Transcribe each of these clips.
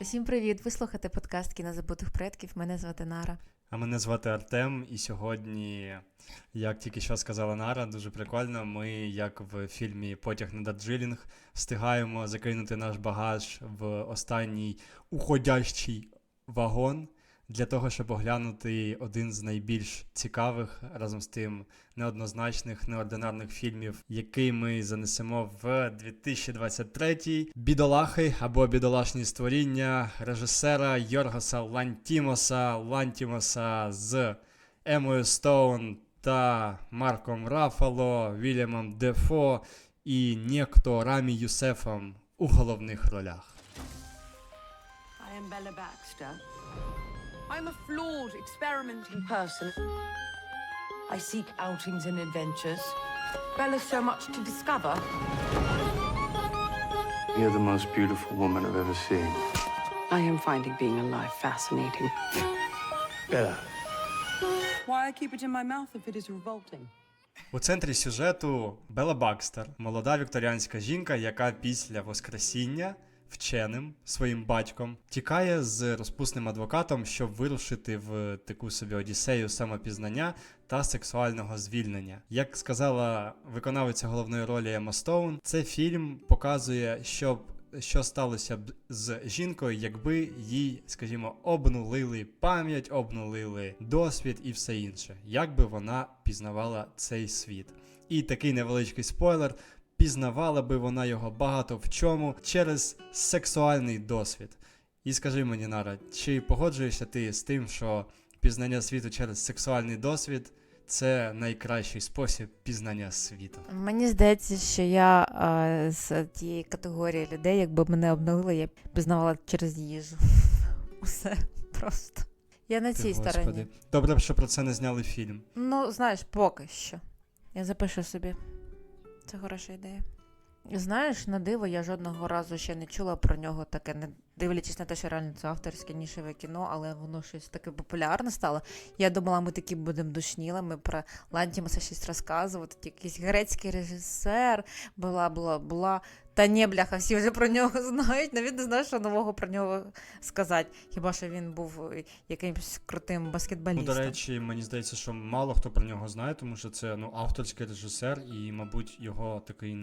Усім привіт! Ви слухаєте подкаст «Кінозабутих предків. Мене звати Нара. А мене звати Артем, і сьогодні, як тільки що сказала Нара, дуже прикольно. Ми, як в фільмі Потяг на Дарджилінг, встигаємо закинути наш багаж в останній уходящий вагон для того, щоб оглянути один з найбільш цікавих, разом з тим неоднозначних, неординарних фільмів, який ми занесемо в 2023 бідолахи або бідолашні створіння режисера Йоргоса Лантімоса Лантімоса з Емою Стоун та Марком Рафало, Вільямом Дефо і Нєкто Рамі Юсефом у головних ролях. I am Bella Baxter. I'm a flawed, experimenting person. I seek outings and adventures. Bella's so much to discover. You're the most beautiful woman I've ever seen. I am finding being alive fascinating. Bella. Why I keep it in my mouth if it is revolting? У центрі сюжету Бела Бакстер, молода вікторіанська жінка, яка після Воскресіння вченим своїм батьком тікає з розпусним адвокатом, щоб вирушити в таку собі одіссею самопізнання та сексуального звільнення. Як сказала виконавиця головної ролі Ема Стоун, цей фільм показує, що що сталося б з жінкою, якби їй, скажімо, обнулили пам'ять, обнулили досвід і все інше, як би вона пізнавала цей світ. І такий невеличкий спойлер. Пізнавала би вона його багато в чому через сексуальний досвід. І скажи мені, Нара, чи погоджуєшся ти з тим, що пізнання світу через сексуальний досвід це найкращий спосіб пізнання світу? Мені здається, що я а, з тієї категорії людей, якби мене обновили, я б пізнавала через їжу. Усе просто. Я на Ти, цій Господи. стороні. Добре, що про це не зняли фільм. Ну, знаєш, поки що. Я запишу собі. Це хороша ідея. Знаєш, на диво, я жодного разу ще не чула про нього таке, не дивлячись на те, що реально це авторське нішеве кіно, але воно щось таке популярне стало. Я думала, ми такі будемо душнілими про Лантімаса щось розказувати. Якийсь грецький режисер, була, була, була. Та ні, бляха, всі вже про нього знають. Навіть не знаю, що нового про нього сказати. Хіба що він був е, якимось крутим Ну, до речі, мені здається, що мало хто про нього знає, тому що це ну, авторський режисер, і, мабуть, його такий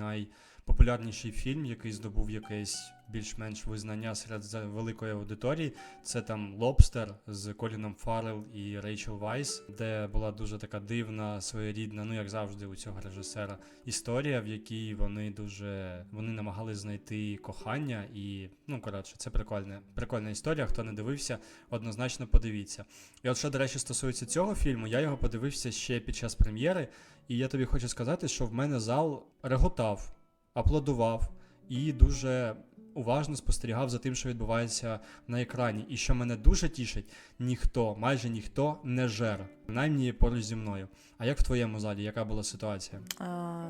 найпопулярніший фільм, який здобув якесь більш-менш визнання серед великої аудиторії. Це там Лобстер з Коліном Фаррелл і Рейчел Вайс, де була дуже така дивна, своєрідна, ну як завжди, у цього режисера історія, в якій вони дуже вони намагались знайти кохання, і ну коротше, це прикольна, прикольна історія. Хто не дивився, однозначно подивіться. І от що, до речі, стосується цього фільму, я його подивився ще під час прем'єри, і я тобі хочу сказати, що в мене зал реготав, аплодував і дуже уважно спостерігав за тим, що відбувається на екрані. І що мене дуже тішить, ніхто, майже ніхто не жер, принаймні поруч зі мною. А як в твоєму залі, яка була ситуація?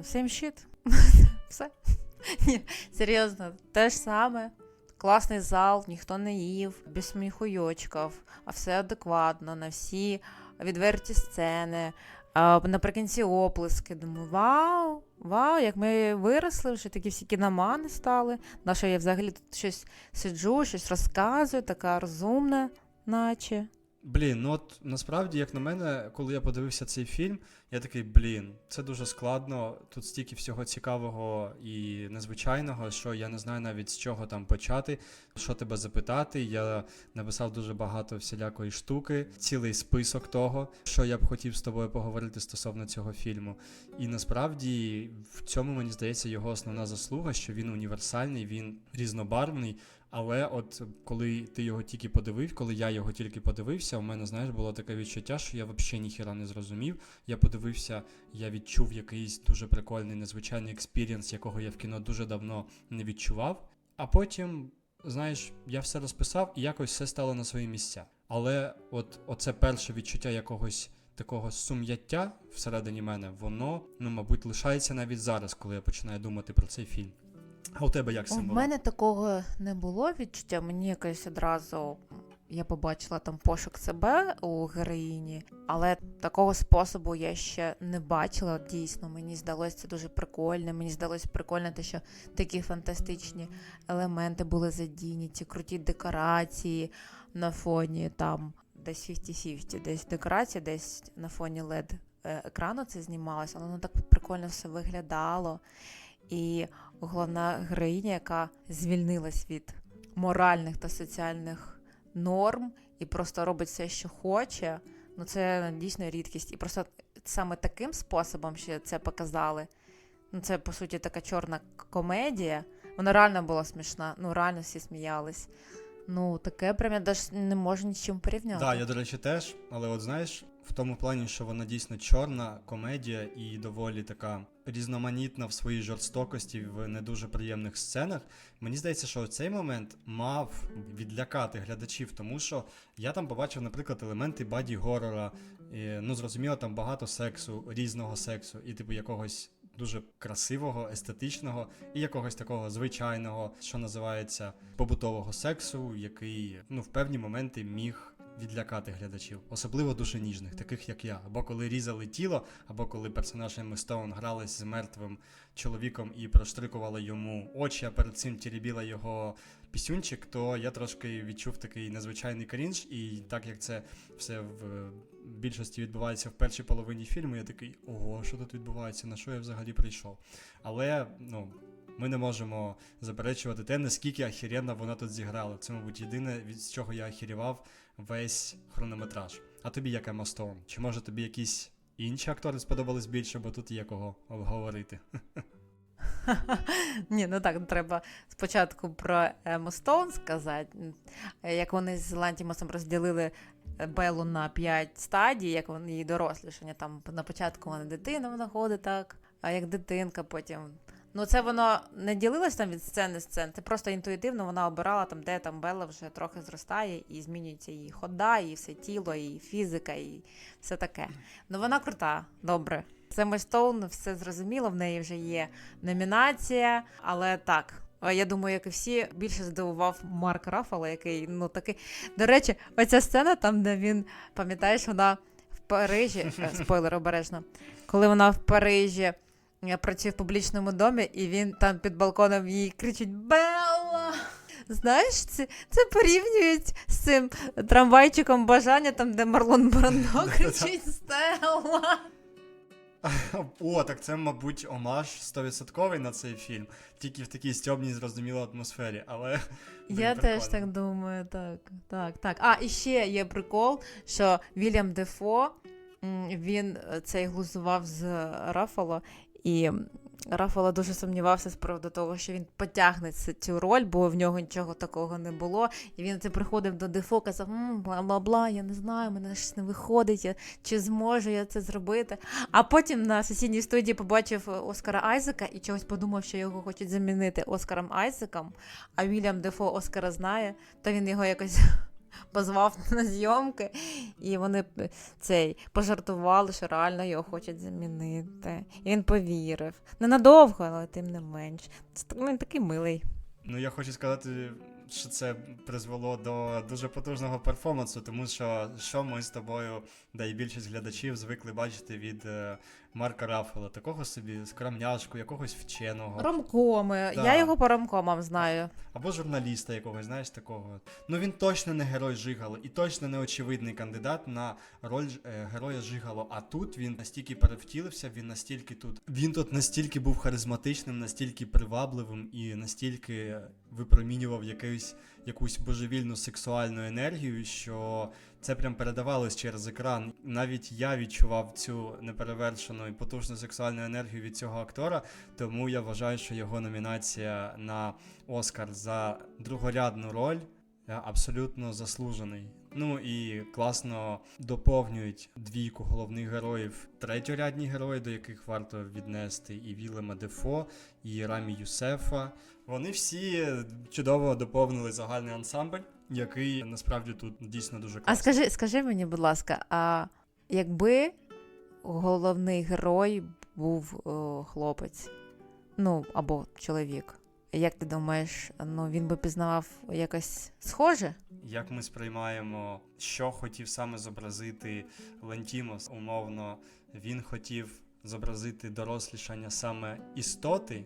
Сем щит. Все. Ні, серйозно, те ж саме. Класний зал, ніхто не їв, без сміхуйочків, а все адекватно, на всі відверті сцени. Наприкінці оплески. Думаю, вау, вау, як ми виросли, вже такі всі кіномани стали. На що я взагалі тут щось сиджу, щось розказую, така розумна, наче. Блін, ну от насправді, як на мене, коли я подивився цей фільм, я такий, блін, це дуже складно. Тут стільки всього цікавого і незвичайного, що я не знаю навіть з чого там почати, що тебе запитати. Я написав дуже багато всілякої штуки, цілий список того, що я б хотів з тобою поговорити стосовно цього фільму. І насправді в цьому мені здається його основна заслуга, що він універсальний, він різнобарвний. Але от коли ти його тільки подивив, коли я його тільки подивився, у мене, знаєш, було таке відчуття, що я взагалі ніхіра не зрозумів. Я подивився, я відчув якийсь дуже прикольний, незвичайний експірієнс, якого я в кіно дуже давно не відчував. А потім, знаєш, я все розписав і якось все стало на свої місця. Але от оце перше відчуття якогось такого сум'яття всередині мене, воно, ну, мабуть, лишається навіть зараз, коли я починаю думати про цей фільм. А у тебе як з У мене такого не було відчуття, мені якось одразу я побачила там пошук себе у героїні, але такого способу я ще не бачила. Дійсно, мені здалося це дуже прикольно. Мені здалося прикольно те, що такі фантастичні елементи були задіяні, ці круті декорації на фоні там десь 50-50, десь декорація, десь на фоні LED е, екрану це знімалося, але воно так прикольно все виглядало. І головна героїня, яка звільнилась від моральних та соціальних норм і просто робить все, що хоче. Ну це дійсно рідкість. І просто саме таким способом, що це показали. Ну, це по суті така чорна комедія. Вона реально була смішна. Ну, реально всі сміялись. Ну, таке прям я навіть не можу нічим порівняти. Так, я, до речі, теж, але от знаєш, в тому плані, що вона дійсно чорна комедія і доволі така різноманітна в своїй жорстокості в не дуже приємних сценах. Мені здається, що цей момент мав відлякати глядачів, тому що я там побачив, наприклад, елементи баді горора. Ну, зрозуміло, там багато сексу, різного сексу, і типу якогось. Дуже красивого, естетичного і якогось такого звичайного, що називається побутового сексу, який ну в певні моменти міг відлякати глядачів, особливо дуже ніжних, таких як я. Або коли різали тіло, або коли персонаж Емми Стоун гралась з мертвим чоловіком і проштрикували йому очі, а перед цим тірібіла його пісюнчик, то я трошки відчув такий незвичайний крінж, і так як це все в більшості відбувається в першій половині фільму, я такий, ого, що тут відбувається, на що я взагалі прийшов. Але ну. Ми не можемо заперечувати те, наскільки ахіренно вона тут зіграла. Це, мабуть, єдине, від чого я ахірівав весь хронометраж. А тобі як Емма Стоун? Чи може тобі якісь інші актори сподобались більше, бо тут є кого обговорити? Ні, ну так, треба спочатку про Ему Стоун сказати. Е, Як вони з Лантімосом розділили Беллу на 5 стадій, як вони її дорослішання. Там на початку вона дитина, вона ходить так, а як дитинка потім. Ну, це воно не ділилось там від сцени сцен. Це просто інтуїтивно вона обирала там, де там Белла вже трохи зростає і змінюється її хода, і все тіло, і фізика, і все таке. Ну вона крута, добре. Це Стоун, все зрозуміло, в неї вже є номінація, але так. Я думаю, як і всі, більше здивував Марк Рафало, який ну такий. До речі, оця сцена, там, де він, пам'ятаєш, вона в Парижі, е, спойлер обережно, коли вона в Парижі е, працює в публічному домі, і він там під балконом їй кричить Белла! Знаєш, це, це порівнюють з цим трамвайчиком бажання, там, де Марлон Брандо кричить Стелла. О, так це, мабуть, омаж 100% на цей фільм, тільки в такій стьобній зрозумілій атмосфері, але. Я теж так думаю, так, так, так. А, і ще є прикол, що Вільям Дефо він е, цей глузував з Рафало, і Рафало дуже сумнівався з приводу того, що він потягне ц- цю роль, бо в нього нічого такого не було. І він це приходив до Дефо, казав, «М, бла-бла-бла, я не знаю, мене щось не виходить, я, чи зможу я це зробити. А потім на сесійній студії побачив е, Оскара Айзека і чогось подумав, що його хочуть замінити Оскаром Айзеком а Вільям Дефо Оскара знає, то він його якось позвав на зйомки, і вони цей пожартували, що реально його хочуть замінити. І він повірив. Ненадовго, але тим не менш. Це він такий милий. Ну, я хочу сказати, що це призвело до дуже потужного перформансу, тому що що ми з тобою, да і більшість глядачів звикли бачити від е, Марка Рафала, такого собі скромняшку, якогось вченого. Ромкоми. Да. Я його по ромкомам знаю. Або журналіста якогось, знаєш, такого. Ну він точно не герой Жигало і точно не очевидний кандидат на роль е, героя Жигало. А тут він настільки перевтілився, він настільки тут. Він тут настільки був харизматичним, настільки привабливим і настільки випромінював якусь, якусь божевільну сексуальну енергію, що це прям передавалось через екран. Навіть я відчував цю неперевершену і потужну сексуальну енергію від цього актора. Тому я вважаю, що його номінація на Оскар за другорядну роль абсолютно заслужений. Ну і класно доповнюють двійку головних героїв, третьорядні герої, до яких варто віднести і Вілема Дефо, і Рамі Юсефа. Вони всі чудово доповнили загальний ансамбль, який насправді тут дійсно дуже А скажи, скажи мені, будь ласка, а якби головний герой був о, хлопець, ну або чоловік, Як ти думаєш, ну він би пізнавав якось схоже? Як ми сприймаємо, що хотів саме зобразити Лентімос, умовно, він хотів зобразити дорослішання саме істоти,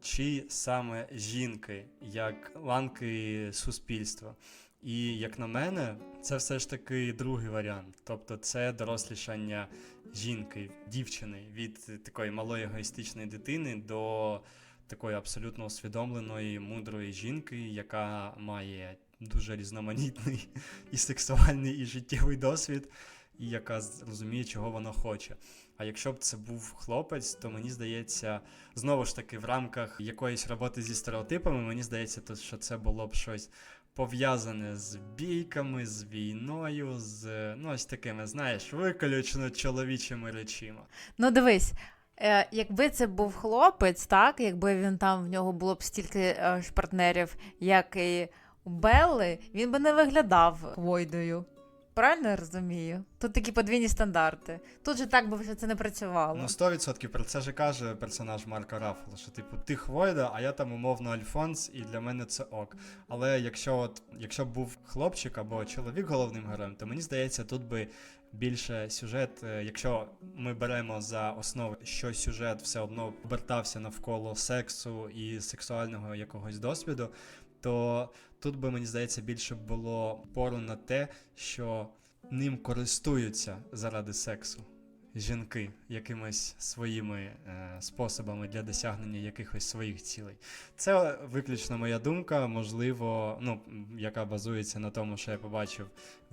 чи саме жінки, як ланки суспільства. І як на мене, це все ж таки другий варіант. Тобто це дорослішання жінки, дівчини від такої малої егоїстичної дитини до такої абсолютно усвідомленої, мудрої жінки, яка має дуже різноманітний і сексуальний, і життєвий досвід, і яка розуміє, чого вона хоче. А якщо б це був хлопець, то мені здається, знову ж таки, в рамках якоїсь роботи зі стереотипами, мені здається, що це було б щось пов'язане з бійками, з війною, з ну, ось такими, знаєш, виключно чоловічими речима. Ну дивись, якби це був хлопець, так, якби він там в нього було б стільки е, ж партнерів, як і у Белли, він би не виглядав хвойдою. Правильно я розумію? Тут такі подвійні стандарти. Тут же так би все це не працювало. Ну, 100% про це же каже персонаж Марка Раффало, що типу ти Хвойда, а я там умовно Альфонс, і для мене це ок. Але якщо от якщо б був хлопчик або чоловік головним героєм, то мені здається, тут би більше сюжет, е, якщо ми беремо за основу, що сюжет все одно обертався навколо сексу і сексуального якогось досвіду, то тут би мені здається більше було пору на те, що ним користуються заради сексу жінки якимись своїми е, способами для досягнення якихось своїх цілей. Це виключно моя думка, можливо, ну, яка базується на тому, що я побачив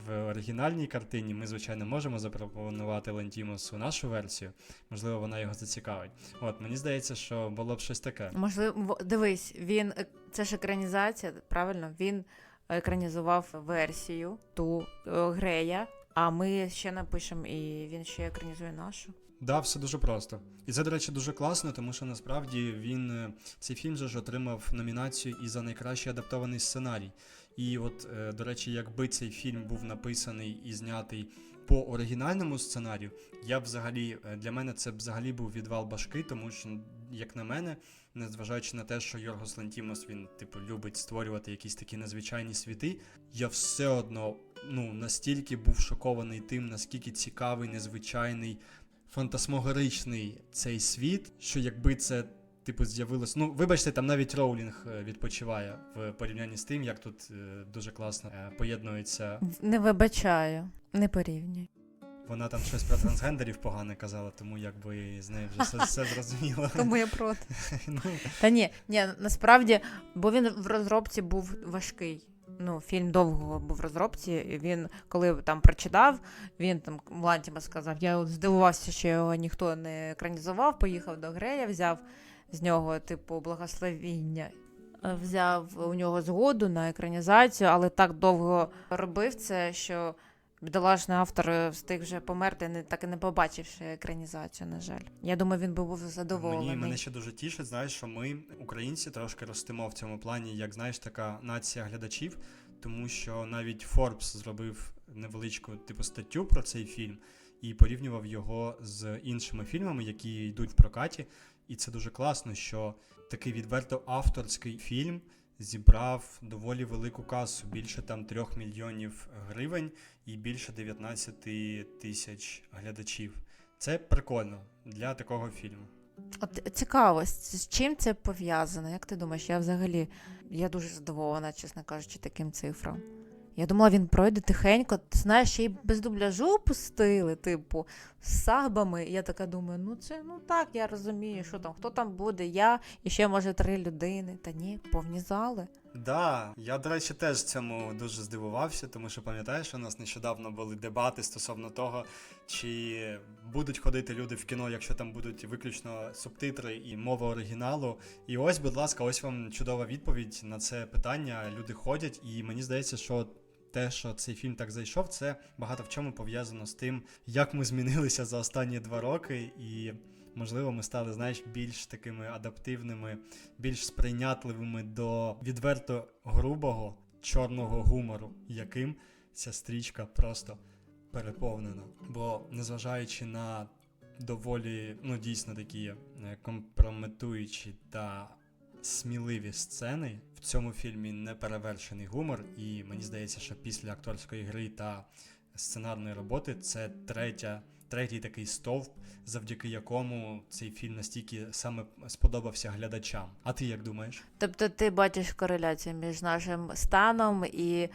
в оригінальній картині. Ми, звичайно, можемо запропонувати Лентімосу нашу версію, можливо, вона його зацікавить. От, мені здається, що було б щось таке. Можливо, дивись, він е, це ж екранізація, правильно? Він екранізував версію ту е, Грея, а ми ще напишемо, і він ще екранізує нашу. Да, все дуже просто. І це, до речі, дуже класно, тому що насправді він е, цей фільм же ж отримав номінацію і за найкращий адаптований сценарій. І от, е, до речі, якби цей фільм був написаний і знятий по оригінальному сценарію, я б взагалі е, для мене це б взагалі був відвал башки, тому що, як на мене, незважаючи на те, що Йоргос Лантімос він, типу, любить створювати якісь такі незвичайні світи, я все одно ну настільки був шокований тим, наскільки цікавий, незвичайний фантасмогоричний цей світ, що якби це. Типу, з'явилось. Ну, вибачте, там навіть Роулінг е, відпочиває в порівнянні з тим, як тут е, дуже класно е, поєднується. Не вибачаю, не порівнюй. Вона там щось про трансгендерів погане казала, тому якби з нею вже все, все зрозуміло. Тому я проти. Ну, Та ні, ні, насправді, бо він в розробці був важкий. Ну, фільм довго був в розробці. Він, коли там прочитав, він там Лантіма сказав, я от здивувався, що його ніхто не екранізував, поїхав до Грея, взяв з нього, типу, благословіння. е, Взяв у нього згоду на екранізацію, але так довго робив це, що бідолашний автор е, встиг вже померти, не так і не побачивши екранізацію, на жаль. Я думаю, він би був задоволений. Мені мене ще дуже тішить, знаєш, що ми, українці, трошки ростемо в цьому плані, як знаєш, така нація глядачів, тому що навіть Forbes зробив невеличку типу статтю про цей фільм і порівнював його з іншими фільмами, які йдуть в прокаті. І це дуже класно, що такий відверто авторський фільм зібрав доволі велику касу, більше там 3 мільйонів гривень і більше 19 тисяч глядачів. Це прикольно для такого фільму. От цікаво, з чим це пов'язано? Як ти думаєш? Я взагалі я дуже задоволена, чесно кажучи, таким цифрам. Я думала, він пройде тихенько. Ти знаєш, ще й без дубляжу пустили, типу, з сабами. І я така думаю, ну це ну так, я розумію, що там, хто там буде, я і ще може три людини. Та ні, повні зали. Да, я, до речі, теж цьому дуже здивувався, тому що пам'ятаєш, у нас нещодавно були дебати стосовно того, чи будуть ходити люди в кіно, якщо там будуть виключно субтитри і мова оригіналу. І ось, будь ласка, ось вам чудова відповідь на це питання. Люди ходять, і мені здається, що. Те, що цей фільм так зайшов, це багато в чому пов'язано з тим, як ми змінилися за останні два роки, і можливо, ми стали, знаєш, більш такими адаптивними, більш сприйнятливими до відверто грубого чорного гумору, яким ця стрічка просто переповнена. Бо незважаючи на доволі, ну дійсно такі е, компрометуючі та сміливі сцени. В цьому фільмі неперевершений гумор, і мені здається, що після акторської гри та сценарної роботи це третя, третій такий стовп, завдяки якому цей фільм настільки саме сподобався глядачам. А ти як думаєш? Тобто ти бачиш кореляцію між нашим станом і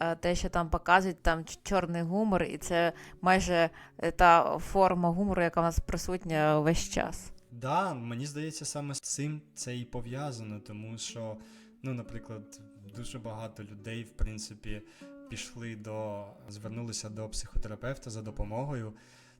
е, те, що там показують, там чорний гумор, і це майже е, та форма гумору, яка в нас присутня весь час. Да, мені здається, саме з цим це і пов'язано, тому що, ну, наприклад, дуже багато людей, в принципі, пішли до, звернулися до психотерапевта за допомогою,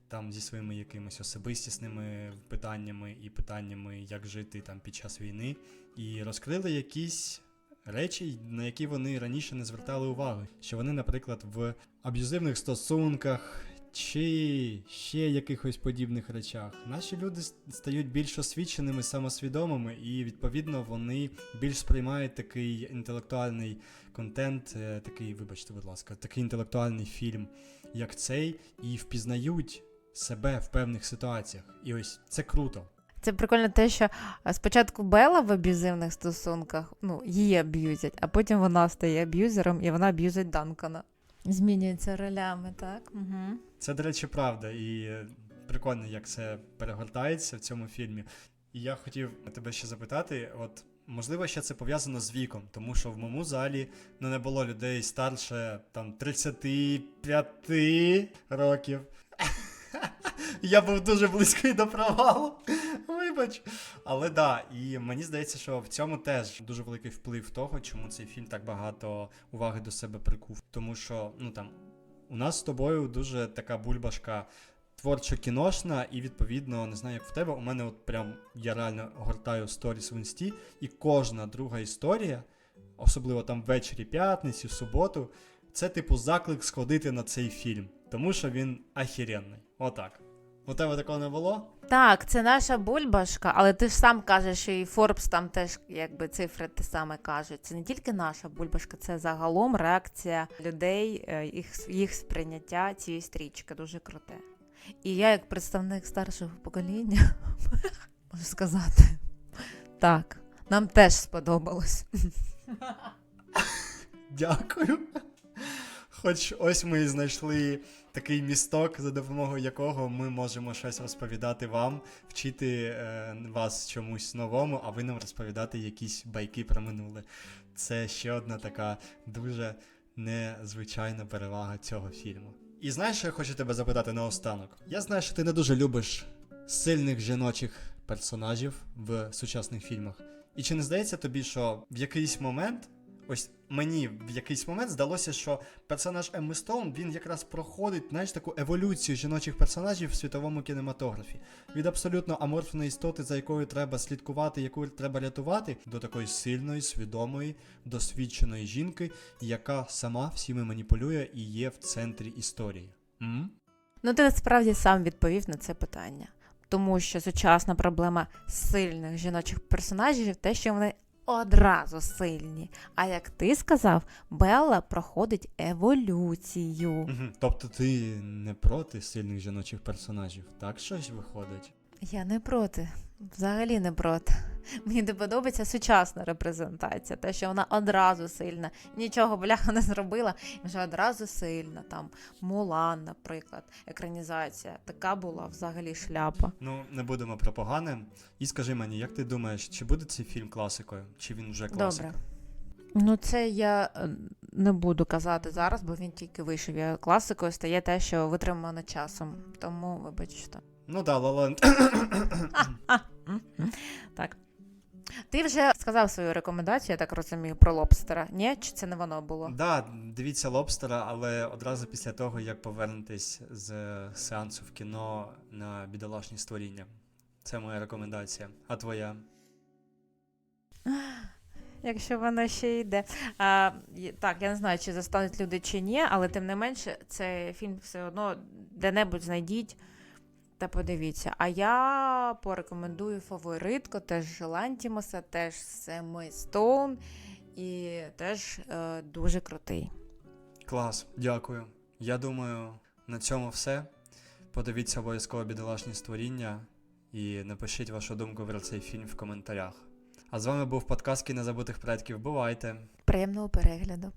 там зі своїми якимись особистісними питаннями і питаннями, як жити там під час війни, і розкрили якісь речі, на які вони раніше не звертали уваги. Що вони, наприклад, в аб'юзивних стосунках чи ще якихось подібних речах. Наші люди стають більш освіченими, самосвідомими, і відповідно вони більш сприймають такий інтелектуальний контент, е, такий, вибачте, будь ласка, такий інтелектуальний фільм, як цей, і впізнають себе в певних ситуаціях. І ось це круто. Це прикольно те, що спочатку Бела в аб'юзивних стосунках, ну, її аб'юзять, а потім вона стає аб'юзером і вона аб'юзить Данкана. Змінюються ролями, так? Угу. Це, до речі, правда, і прикольно, як це перегортається в цьому фільмі. І я хотів тебе ще запитати: от можливо, ще це пов'язано з віком, тому що в моєму залі ну, не було людей старше там 35 років. Я був дуже близький до провалу. Вибач. Але да, і мені здається, що в цьому теж дуже великий вплив того, чому цей фільм так багато уваги до себе прикув. Тому що, ну там, у нас з тобою дуже така бульбашка творчо-кіношна, і відповідно, не знаю, як в тебе, у мене от прям я реально гортаю сторіс в інсті, і кожна друга історія, особливо там ввечері п'ятниці, в суботу, це типу заклик сходити на цей фільм, тому що він ахіренний. Отак. У тебе такого не було? Так, це наша бульбашка, але ти ж сам кажеш, що і Форбс там теж якби цифри те саме кажуть. Це не тільки наша бульбашка, це загалом реакція людей, е, їх, їх сприйняття цієї стрічки дуже круте. І я, як представник старшого покоління, можу сказати, так, нам теж сподобалось. Дякую. Хоч ось ми і знайшли такий місток, за допомогою якого ми можемо щось розповідати вам, вчити е, вас чомусь новому, а ви нам розповідати якісь байки про минуле. Це ще одна така дуже незвичайна перевага цього фільму. І знаєш, що я хочу тебе запитати наостанок? Я знаю, що ти не дуже любиш сильних жіночих персонажів в сучасних фільмах. І чи не здається тобі, що в якийсь момент, ось мені в якийсь момент здалося, що персонаж Емми Стоун він якраз проходить знаєш, таку еволюцію жіночих персонажів в світовому кінематографі. Від абсолютно аморфної істоти, за якою треба слідкувати, яку треба рятувати, до такої сильної, свідомої, досвідченої жінки, яка сама всіми маніпулює і є в центрі історії. М? Ну, ти насправді сам відповів на це питання. Тому що сучасна проблема сильних жіночих персонажів те, що вони одразу сильні. А як ти сказав, Белла проходить еволюцію. Тобто ти не проти сильних жіночих персонажів, так щось виходить? Я не проти. Взагалі не проти. Мені не подобається сучасна репрезентація, те, що вона одразу сильна, нічого бляха не зробила, і вже одразу сильна. Там Мулан, наприклад, екранізація. Така була взагалі шляпа. Ну, не будемо про погане. І скажи мені, як ти думаєш, чи буде цей фільм класикою, чи він вже класика? Добре. Ну, це я е, не буду казати зараз, бо він тільки вийшов. Я класикою стає те, що витримано часом. Тому, вибачте. Ну да, Лаланд. Так. Ти вже сказав свою рекомендацію, я так розумію, про лобстера. Ні? Чи це не воно було? да, дивіться лобстера, але одразу після того, як повернетесь з сеансу в кіно на бідолашні створіння. Це моя рекомендація. А твоя? Якщо воно ще йде. А, так, я не знаю, чи застануть люди чи ні, але тим не менше, цей фільм все одно де-небудь знайдіть та подивіться. А я порекомендую фаворитку, теж Лантімуса, теж Семи Стоун і теж е, дуже крутий. Клас, дякую. Я думаю, на цьому все. Подивіться обов'язково бідолашні створіння і напишіть вашу думку про цей фільм в коментарях. А з вами був подкаст «Кінозабутих предків. Бувайте! Приємного перегляду.